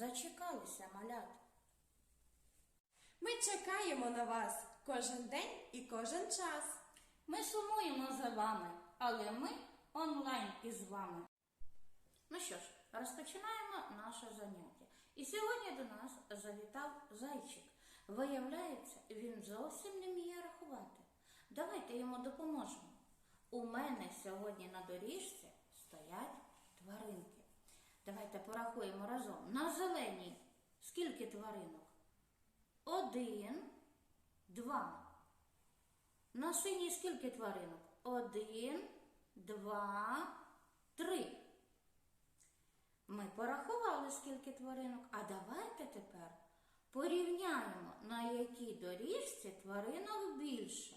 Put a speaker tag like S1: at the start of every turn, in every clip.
S1: Зачекалися малят.
S2: Ми чекаємо на вас кожен день і кожен час.
S1: Ми сумуємо за вами, але ми онлайн із вами. Ну що ж, розпочинаємо наше заняття. І сьогодні до нас завітав зайчик. Виявляється, він зовсім не вміє рахувати. Давайте йому допоможемо. У мене сьогодні на доріжці стоять тваринки. Давайте порахуємо разом. На зеленій скільки тваринок? Один, два. На синій скільки тваринок? Один, два, три. Ми порахували, скільки тваринок. А давайте тепер порівняємо, на якій доріжці тваринок більше.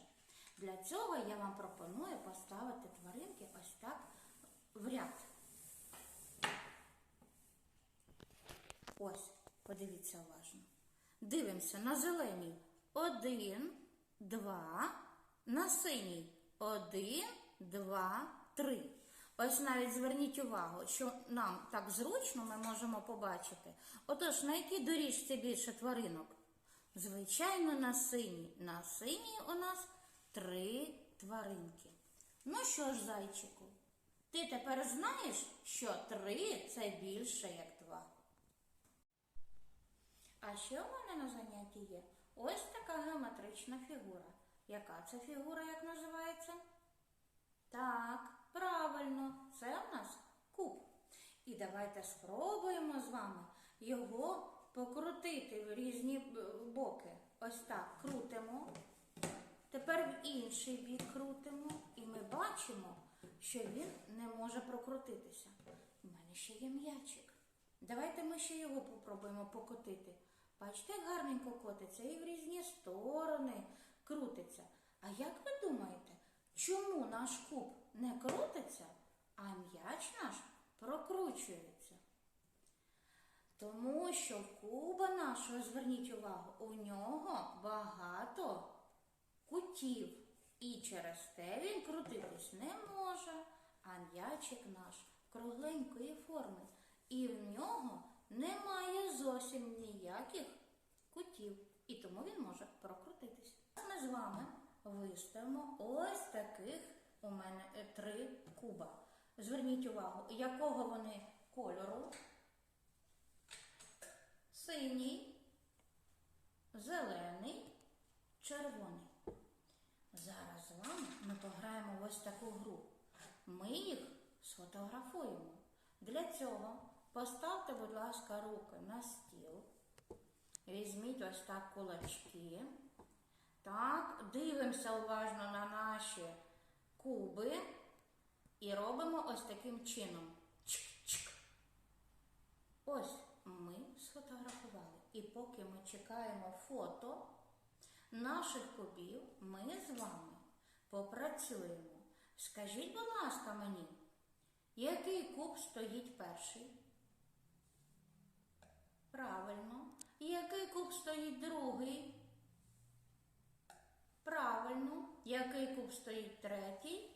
S1: Для цього я вам пропоную поставити тваринки ось так в ряд. Ось, подивіться уважно. Дивимося на зеленій. Один, два, на синій. Один, два, три. Ось навіть зверніть увагу, що нам так зручно ми можемо побачити. Отож, на якій доріжці більше тваринок? Звичайно, на синій. На синій у нас три тваринки. Ну що ж, зайчику, ти тепер знаєш, що три це більше, як. А ще у мене на занятті є ось така геометрична фігура. Яка це фігура, як називається? Так, правильно, це у нас куб. І давайте спробуємо з вами його покрутити в різні боки. Ось так крутимо. Тепер в інший бік крутимо, і ми бачимо, що він не може прокрутитися. У мене ще є м'ячик. Давайте ми ще його попробуємо покотити. Бачите, як гарненько котиться і в різні сторони крутиться. А як ви думаєте, чому наш куб не крутиться, а м'яч наш прокручується? Тому що куба нашого, зверніть увагу, у нього багато кутів. І через те він крутитись не може, а м'ячик наш кругленької форми. І в нього немає кутів. І тому він може прокрутитись. Ми з вами виставимо ось таких у мене е, три куба. Зверніть увагу, якого вони кольору? Синій, зелений, червоний. Зараз з вами ми пограємо ось таку гру. Ми їх сфотографуємо. Для цього поставте, будь ласка, руки на стіл. Візьміть ось так кулачки. Так, дивимося уважно на наші куби і робимо ось таким чином. Чик-чик. Ось ми сфотографували. І поки ми чекаємо фото наших кубів, ми з вами попрацюємо. Скажіть, будь ласка, мені, який куб стоїть перший? Правильно. Який куб стоїть другий? Правильно. Який куб стоїть третій?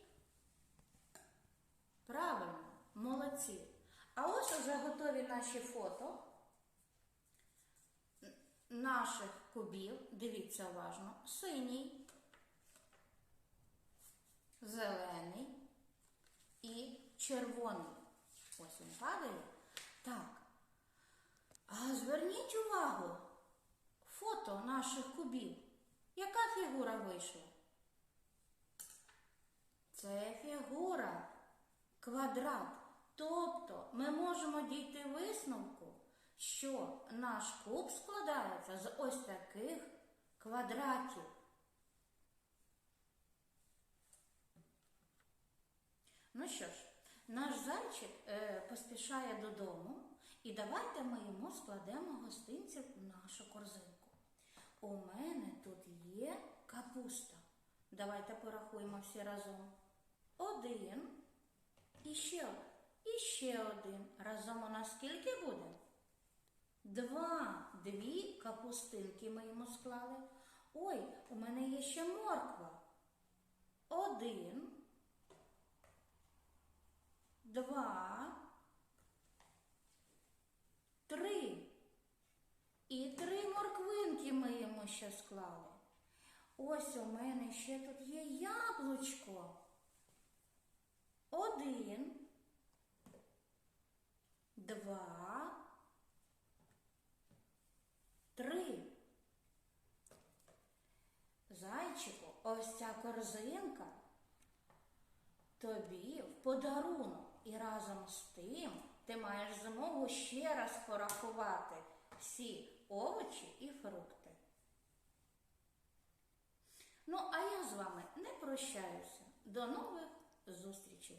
S1: Правильно, молодці. А ось вже готові наші фото наших кубів. Дивіться уважно. Синій, зелений і червоний. Ось він падає. Так. А зверніть увагу, фото наших кубів. Яка фігура вийшла? Це фігура квадрат. Тобто ми можемо дійти висновку, що наш куб складається з ось таких квадратів. Ну що ж, наш зайчик е, поспішає додому, і давайте ми йому складемо гостинців в нашу корзинку. Тут є капуста. Давайте порахуємо всі разом. Один. І ще, і ще один. Разом у нас скільки буде? Два. Дві капустинки ми йому склали. Ой, у мене є ще морква. Один. Два. Ще склали. Ось у мене ще тут є яблучко. Один, два, три. Зайчику, ось ця корзинка тобі в подарунок. І разом з тим ти маєш змогу ще раз порахувати всі овочі і фрукти. Ну, а я з вами не прощаюся. До нових зустрічей!